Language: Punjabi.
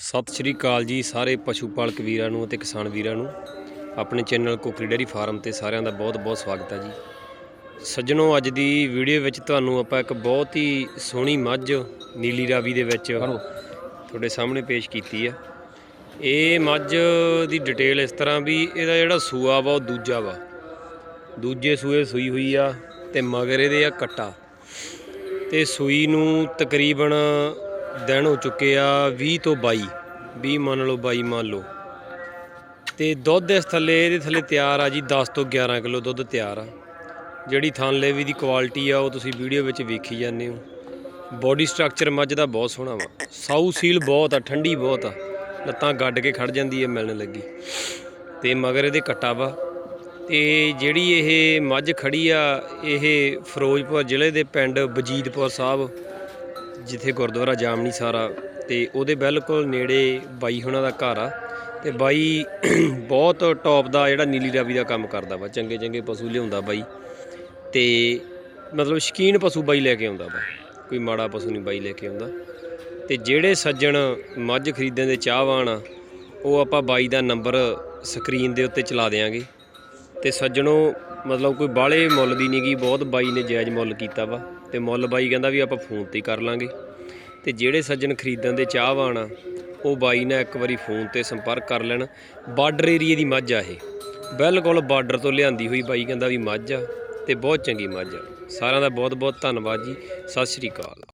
ਸਤਿ ਸ਼੍ਰੀ ਅਕਾਲ ਜੀ ਸਾਰੇ ਪਸ਼ੂ ਪਾਲਕ ਵੀਰਾਂ ਨੂੰ ਅਤੇ ਕਿਸਾਨ ਵੀਰਾਂ ਨੂੰ। ਆਪਣੇ ਚੈਨਲ ਕੋਕਰੀ ਡੇਅਰੀ ਫਾਰਮ ਤੇ ਸਾਰਿਆਂ ਦਾ ਬਹੁਤ-ਬਹੁਤ ਸਵਾਗਤ ਹੈ ਜੀ। ਸੱਜਣੋ ਅੱਜ ਦੀ ਵੀਡੀਓ ਵਿੱਚ ਤੁਹਾਨੂੰ ਆਪਾਂ ਇੱਕ ਬਹੁਤ ਹੀ ਸੋਹਣੀ ਮੱਝ ਨੀਲੀ ਰਾਵੀ ਦੇ ਵਿੱਚ ਤੁਹਾਡੇ ਸਾਹਮਣੇ ਪੇਸ਼ ਕੀਤੀ ਆ ਇਹ ਮੱਝ ਦੀ ਡਿਟੇਲ ਇਸ ਤਰ੍ਹਾਂ ਵੀ ਇਹਦਾ ਜਿਹੜਾ ਸੂਆ ਵਾ ਉਹ ਦੂਜਾ ਵਾ। ਦੂਜੇ ਸੂਏ ਸੂਈ ਹੋਈ ਆ ਤੇ ਮਗਰ ਇਹਦੇ ਆ ਕੱਟਾ। ਤੇ ਸੂਈ ਨੂੰ ਤਕਰੀਬਨ ਦਿਨ ਹੋ ਚੁੱਕੇ ਆ 20 ਤੋਂ 22 20 ਮੰਨ ਲਓ 22 ਮੰਨ ਲਓ। ਤੇ ਦੁੱਧ ਇਸ ਥੱਲੇ, ਇਹਦੇ ਥੱਲੇ ਤਿਆਰ ਆ ਜੀ 10 ਤੋਂ 11 ਕਿਲੋ ਦੁੱਧ ਤਿਆਰ ਆ। ਜਿਹੜੀ ਥਾਂਲੇ ਵੀ ਦੀ ਕੁਆਲਿਟੀ ਆ, ਉਹ ਤੁਸੀਂ ਵੀਡੀਓ ਵਿੱਚ ਵੇਖੀ ਜਾਂਦੇ ਹੋ। ਬੋਡੀ ਸਟਰਕਚਰ ਮੱਝ ਦਾ ਬਹੁਤ ਸੋਹਣਾ ਵਾ। ਸਾਊ ਸੀਲ ਬਹੁਤ ਆ, ਠੰਡੀ ਬਹੁਤ ਆ। ਲੱਤਾਂ ਗੱਡ ਕੇ ਖੜ ਜਾਂਦੀ ਹੈ ਮਿਲਣ ਲੱਗੀ। ਤੇ ਮਗਰ ਇਹਦੇ ਕੱਟਾ ਵਾ। ਤੇ ਜਿਹੜੀ ਇਹ ਮੱਝ ਖੜੀ ਆ, ਇਹ ਫਿਰੋਜ਼ਪੁਰ ਜ਼ਿਲ੍ਹੇ ਦੇ ਪਿੰਡ ਬਜੀਦਪੁਰ ਸਾਹਿਬ ਜਿੱਥੇ ਗੁਰਦੁਆਰਾ ਜਾਮਨੀ ਸਾਰਾ ਤੇ ਉਹਦੇ ਬਿਲਕੁਲ ਨੇੜੇ ਬਾਈ ਹੁਣਾਂ ਦਾ ਘਰ ਆ ਤੇ ਬਾਈ ਬਹੁਤ ਟੌਪ ਦਾ ਜਿਹੜਾ ਨੀਲੀ ਰਾਵੀ ਦਾ ਕੰਮ ਕਰਦਾ ਵਾ, ਚੰਗੇ ਚੰਗੇ ਪਸ਼ੂ ਲਿਆਉਂਦਾ ਬਾਈ ਤੇ ਮਤਲਬ ਸ਼ਕੀਨ ਪਸ਼ੂ ਬਾਈ ਲੈ ਕੇ ਆਉਂਦਾ ਵਾ, ਕੋਈ ਮਾੜਾ ਪਸ਼ੂ ਨਹੀਂ ਬਾਈ ਲੈ ਕੇ ਆਉਂਦਾ ਤੇ ਜਿਹੜੇ ਸੱਜਣ ਮੱਝ ਖਰੀਦਣ ਦੇ ਚਾਹਵਾਨ ਆ, ਉਹ ਆਪਾਂ ਬਾਈ ਦਾ ਨੰਬਰ ਸਕਰੀਨ ਦੇ ਉੱਤੇ ਚਲਾ ਦੇਾਂਗੇ ਤੇ ਸੱਜਣੋ ਮਤਲਬ ਕੋਈ ਬਾਹਲੇ ਮੁੱਲ ਦੀ ਨਹੀਂਗੀ ਬਹੁਤ ਬਾਈ ਨੇ ਜਾਇਜ਼ ਮੁੱਲ ਕੀਤਾ ਵਾ। ਤੇ ਮੁੱਲ ਬਾਈ ਕਹਿੰਦਾ ਵੀ ਆਪਾਂ ਫੋਨ ਤੇ ਕਰ ਲਾਂਗੇ। ਤੇ ਜਿਹੜੇ ਸੱਜਣ ਖਰੀਦਣ ਦੇ ਚਾਹਵਾਨ ਆ, ਉਹ ਬਾਈ ਨਾਲ ਇੱਕ ਵਾਰੀ ਫੋਨ ਤੇ ਸੰਪਰਕ ਕਰ ਲੈਣ। ਬਾਰਡਰ ਏਰੀਏ ਦੀ ਮੱਝ ਆ ਇਹ। ਬਿਲਕੁਲ ਬਾਰਡਰ ਤੋਂ ਲਿਆਂਦੀ ਹੋਈ ਬਾਈ ਕਹਿੰਦਾ ਵੀ ਮੱਝ ਆ ਤੇ ਬਹੁਤ ਚੰਗੀ ਮੱਝ ਆ। ਸਾਰਿਆਂ ਦਾ ਬਹੁਤ ਬਹੁਤ ਧੰਨਵਾਦ ਜੀ। ਸਤਿ ਸ਼੍ਰੀ ਅਕਾਲ।